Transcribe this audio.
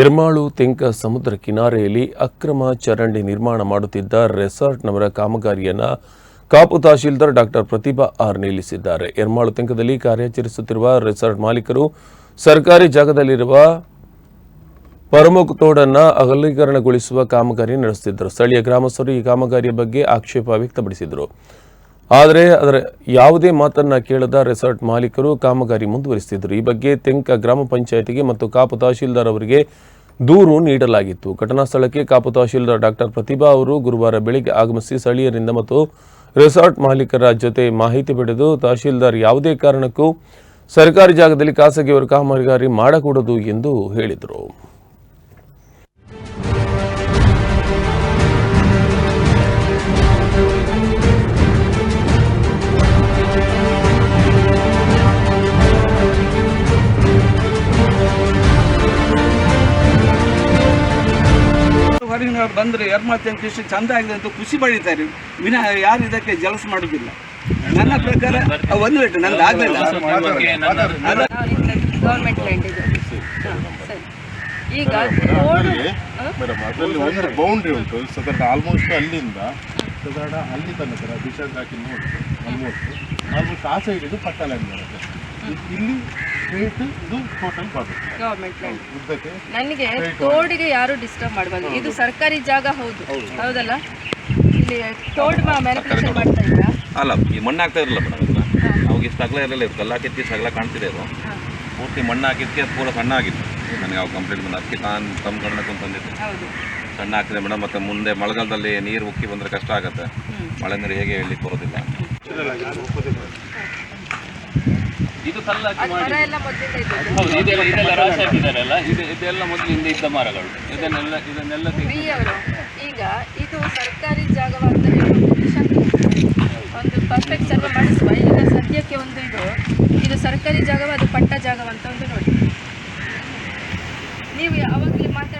ಎರ್ಮಾಳು ತೆಂಕ ಸಮುದ್ರ ಕಿನಾರೆಯಲ್ಲಿ ಅಕ್ರಮ ಚರಂಡಿ ನಿರ್ಮಾಣ ಮಾಡುತ್ತಿದ್ದ ರೆಸಾರ್ಟ್ನವರ ಕಾಮಗಾರಿಯನ್ನ ಕಾಪು ತಹಶೀಲ್ದಾರ್ ಡಾಕ್ಟರ್ ಪ್ರತಿಭಾ ಆರ್ ನಿಲ್ಲಿಸಿದ್ದಾರೆ. ಎರ್ಮಾಳು ತೆಂಕದಲ್ಲಿ ಕಾರ್ಯಾಚರಿಸುತ್ತಿರುವ ರೆಸಾರ್ಟ್ ಮಾಲೀಕರು ಸರ್ಕಾರಿ ಜಾಗದಲ್ಲಿರುವ ಪರಮುಖ್ ತೋಡನ್ನ ಅಗಲೀಕರಣಗೊಳಿಸುವ ಕಾಮಗಾರಿ ನಡೆಸುತ್ತಿದ್ದರು. ಸ್ಥಳೀಯ ಗ್ರಾಮಸ್ಥರು ಈ ಕಾಮಗಾರಿಯ ಬಗ್ಗೆ ಆಕ್ಷೇಪ ವ್ಯಕ್ತಪಡಿಸಿದರು. ಆದರೆ ಅದರ ಯಾವುದೇ ಮಾತನ್ನ ಕೇಳದ ರೆಸಾರ್ಟ್ ಮಾಲೀಕರು ಕಾಮಗಾರಿ ಮುಂದುವರಿಸುತ್ತಿದ್ದರು ಈ ಬಗ್ಗೆ ತೆಂಕ ಗ್ರಾಮ ಪಂಚಾಯಿತಿಗೆ ಮತ್ತು ಕಾಪು ತಹಶೀಲ್ದಾರ್ ಅವರಿಗೆ ದೂರು ನೀಡಲಾಗಿತ್ತು. ಘಟನಾ ಸ್ಥಳಕ್ಕೆ ಕಾಪು ತಹಶೀಲ್ದಾರ್ ಡಾಕ್ಟರ್ ಪ್ರತಿಭಾ ಅವರು ಗುರುವಾರ ಬೆಳಿಗ್ಗೆ ಆಗಮಿಸಿ ಸ್ಥಳೀಯರಿಂದ ಮತ್ತು ರೆಸಾರ್ಟ್ ಮಾಲೀಕರ ಜೊತೆ ಮಾಹಿತಿ ಪಡೆದು ತಹಶೀಲ್ದಾರ್ ಯಾವುದೇ ಕಾರಣಕ್ಕೂ ಸರ್ಕಾರಿ ಜಾಗದಲ್ಲಿ ಖಾಸಗಿಯವರು ಕಾಮಗಾರಿ ಮಾಡಕೂಡದು ಎಂದು ಹೇಳಿದರು. ಹೊರಗಿನವ್ರು ಬಂದರೆ ಅಂತ ಇಷ್ಟು ಚಂದ ಆಗಿದೆ ಅಂತ ಖುಷಿ ಪಡಿತಾರೆ ವಿನ ಯಾರು ಇದಕ್ಕೆ ಜಲಸ ಮಾಡುದಿಲ್ಲ ನನ್ನ ಪ್ರಕಾರ ಒಂದು ಮಿನಿಟ್ ನಂದು ಆಗಲಿಲ್ಲ ಗೌರ್ಮೆಂಟ್ ಲ್ಯಾಂಡ್ ಇದು ಹಾ, ಸರಿ ಈಗ ಮೇಡಮ್ ಅದರಲ್ಲಿ ಒಂದು ಬೌಂಡ್ರಿ ಉಂಟು ಆಲ್ಮೋಸ್ಟ್ ಅಲ್ಲಿಂದ ಸಾಧಾರಣ ಅಲ್ಲಿ ತನಕ ಬಿಷನ್ ಹಾಕಿ ನೋಡಿ ಆಲ್ಮೋಸ್ಟ್ ಆಲ್ಮೋಸ್ಟ್ ಆ ಸೈಡ್ ಇದು ಪಟ್ಟ ಲ್ಯಾಂಡ್ ಬರುತ್ತೆ. ಇಲ್ಲಿ ಸ್ಟ್ರೇಟ್ ಇದು ಟೋಟಲ್ ಬರುತ್ತೆ. ಲ್ಯಾಂಡ್ ಉದ್ದಕ್ಕೆ ನನಗೆ ತೋಡಿಗೆ ಯಾರು ಡಿಸ್ಟರ್ಬ್ ಮಾಡಬಾರ್ದು. ಇದು ಸರ್ಕಾರಿ ಜಾಗ ಹೌದು. ಹೌದಲ್ಲ? ಇಲ್ಲಿ ತೋಡ್ ಮ್ಯಾನಿಪುಲೇಷನ್ ಮಾಡ್ತಾ ಇದ್ದೀರಾ? ಅಲ್ಲ ಈ ಮಣ್ಣು ಹಾಕ್ತಾ ಇರಲಿಲ್ಲ ಮೇಡಮ್ ಅವಾಗ ಇಷ್ಟು ಅಗಲ ಇರಲಿಲ್ಲ ಇದು ಎಲ್ಲ ಕೆತ್ತಿ ಸಗಲ ಕಾಣ್ತಿದೆ ಅದು. ಪೂರ್ತಿ ಮಣ್ಣು ಹಾಕಿದ್ದಕ್ಕೆ ಅದು ಪೂರ ಸಣ್ಣ ಆಗಿತ್ತು. ನನಗೆ ಯಾವ ಕಂಪ್ಲೇಂಟ್ ಬಂದು ಅದಕ್ಕೆ ತಾನು ತಮ್ಮ ಅಂತ ತಂದಿದ್ದೆ. ಹೌದು. ಸಣ್ಣ ಆಗ್ತಿದೆ ಮೇಡಮ್ ಮತ್ತೆ ಮುಂದೆ ಮಳೆಗಾಲದಲ್ಲಿ ನೀರು ಉಕ್ಕಿ ಬಂದ್ರೆ ಕಷ್ಟ ಆಗುತ್ತೆ. ಮಳೆ ನೀರು ಹೇಗೆ ಹೇಳಲಿಕ್ಕೆ ಬರೋದಿಲ್ಲ. ಇದು ಕಲ್ಲಾಕಿ ಇದ್ದದ್ದು ಹೌದು ಇದೆಲ್ಲ ಇದೆಲ್ಲ ರಾಶಿ ಹಾಕಿದಾರಲ್ಲ ಇದು ಇದೆಲ್ಲ ಮೊದಲಿಂದ ಇದ್ದ ಮರಗಳು. ಇದನ್ನೆಲ್ಲ ಇದನ್ನೆಲ್ಲ ತೆಗ್ದು- ಈಗ ಇದು ಸರ್ಕಾರಿ ಜಾಗವಾದ ಹೇಳಿ ಒಂದು ಪರ್ಫೆಕ್ಟ್ ಸರ್ವೆ ಮಾಡಿಸುವ. ಈಗ ಸದ್ಯಕ್ಕೆ ಒಂದು ಇದು. ಇದು ಸರ್ಕಾರಿ ಜಾಗವ ಅದು ಪಟ್ಟ ಜಾಗವಂತ ಒಂದು ನೋಡಿ. ನೀವು ಯಾವಾಗಲೂ